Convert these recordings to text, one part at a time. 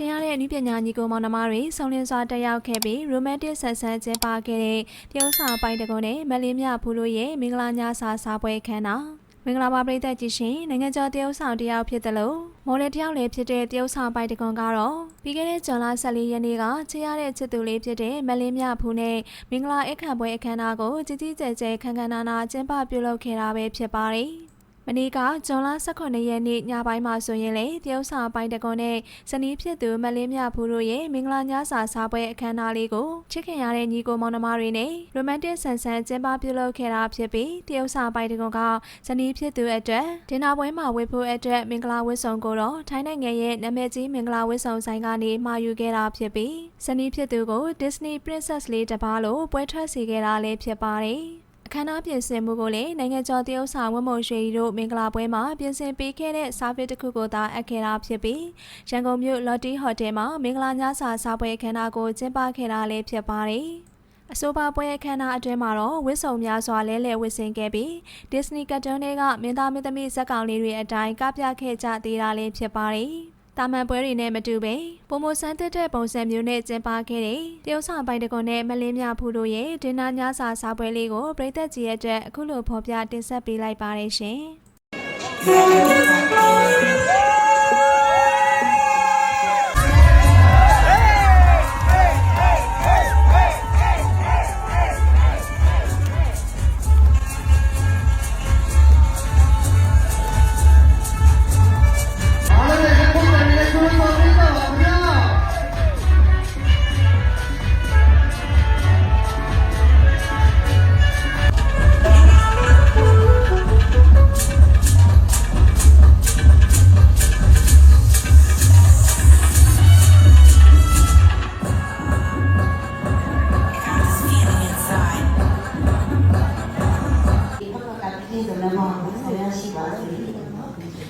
ချင်ရတဲ့အနည်းပညာညီကိုမောင်နှမတွေဆုံလင်းစွာတက်ရောက်ခဲ့ပြီး romantic ဆန်ဆန်ကျင်းပခဲ့တဲ့တရုတ်စာပိုင်တကုန်းနဲ့မလေးမြဖူးလို့ရဲ့မင်္ဂလာညစာစားပွဲခန်းနာမင်္ဂလာပါပရိသတ်ကြီးရှင်နိုင်ငံကျော်တရုတ်ဆောင်တယောက်ဖြစ်တယ်လို့မော်ဒယ်တယောက်လည်းဖြစ်တဲ့တရုတ်ဆောင်ပိုင်တကွန်ကတော့ပြီးခဲ့တဲ့ဇွန်လ14ရက်နေ့ကချေရတဲ့ချစ်သူလေးဖြစ်တဲ့မလင်းမြဖူးနဲ့မင်္ဂလာအခမ်းပွဲအခမ်းအနားကိုကြီးကြီးကျယ်ကျယ်ခမ်းခမ်းနားနာကျင်းပပြုလုပ်ခဲ့တာပဲဖြစ်ပါတယ် မနေ့ကဇွန်လ18ရက်နေ့ညပိုင်းမှာဆိုရင်လေတရုတ်စာပိုင်တကွန်နဲ့ဇနီးဖြစ်သူမလင်းမြဖူးတို့ရဲ့မင်္ဂလာညစာစားပွဲအခမ်းအနားလေးကိုချစ်ခင်ရတဲ့ညီကိုမောင်နှမတွေနဲ့ရိုမန်တစ်ဆန်ဆန်ကျင်းပပြုလုပ်ခဲ့တာဖြစ်ပြီးတရုတ်စာပိုင်တကွန်ကဇနီးဖြစ်သူအတွက်ဒင်နာပွဲမှာဝေဖို့အတွက်မင်္ဂလာဝတ်ဆောင်ကိုတော့ထိုင်းနိုင်ငံရဲ့နာမည်ကြီးမင်္ဂလာဝတ်ဆောင်ဆိုင်ကနေမှာယူခဲ့တာဖြစ်ပြီးဇနီးဖြစ်သူကို Disney Princess လေးတစ်ပါးလို့ပွဲထွက်စေခဲ့တာလည်းဖြစ်ပါတယ် အခမ်းအနားပြင်ဆင်မှုကိုလည်းနိုင်ငံကျော်တရုတ်ဆောင်ဝတ်မုံရွှေရီတို့မင်္ဂလာပွဲမှာပြင်ဆင်ပေးခဲ့တဲ့စာဖစ်တစ်ခုကိုသာအပ်ခဲ့တာဖြစ်ပြီးရန်ကုန်မြို့လော်တီဟိုတယ်မှာမင်္ဂလာညစာစားပွဲအခမ်းအနားကိုကျင်းပခဲ့တာလည်းဖြစ်ပါတယ်အဆိုပါပွဲအခမ်းအနားအတွင်းမှာတော့ဝစ်စုံများစွာလဲလှယ်ဝစ်ဆင်ခဲ့ပြီး Disney ကတ်တွန်းတွေကမင်းသားမင်းသမီးဇာတ်ကောင်လေးတွေအတိုင်းကပြခဲ့ကြသေးတာလည်းဖြစ်ပါတယ်။ တာမန်ပွဲတွေနဲ့မတူပဲပုံမဆန်းတက်တဲ့ပုံစံမျိုးနဲ့ကျင်းပခဲ့တဲ့တရုတ်ဆောင်ပိုင်တကွန်နဲ့မလင်းမြဖူးတို့ရဲ့ဒင်နာညစာစားပွဲလေးကိုပြည်သက်ကြီးရဲ့အတွက်အခုလိုဖော်ပြတင်ဆက်ပေးလိုက်ပါတယ်ရှင်။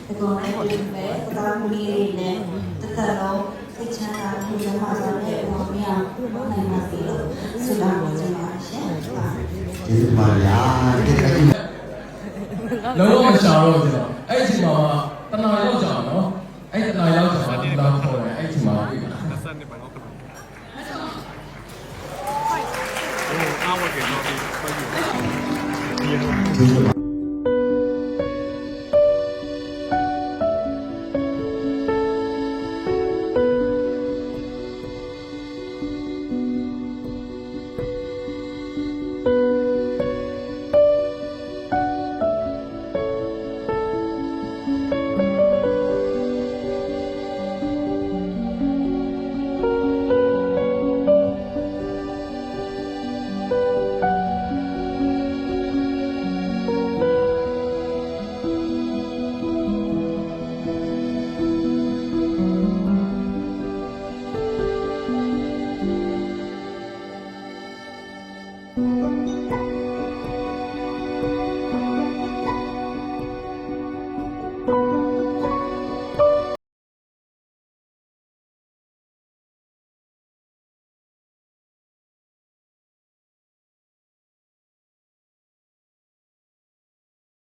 ဒီကောင်လေးတွေပဲသာမီးလေးနဲ့တသက်လုံးသိချမ်းသာမှုရမှာဆိုတဲ့ဘုရားနိုင်ပါစေလို့ဆုတောင်းပါကြပါရှင်။ကျေးဇူးပါဗျာဒီကနေ့လုံးဝမရှာတော့ကျွန်တော်အဲ့ဒီမှာတနာရောက်ကြအောင်နော်အဲ့တနာရောက်ကြအောင်လာခေါ်တယ်အဲ့ဒီမှာပြီဆက်နေပါတော့ခင်ဗျာဟိုအားဝတ်ကြတော့ဒီပဲယူဒီလိုကျေးဇူးပါ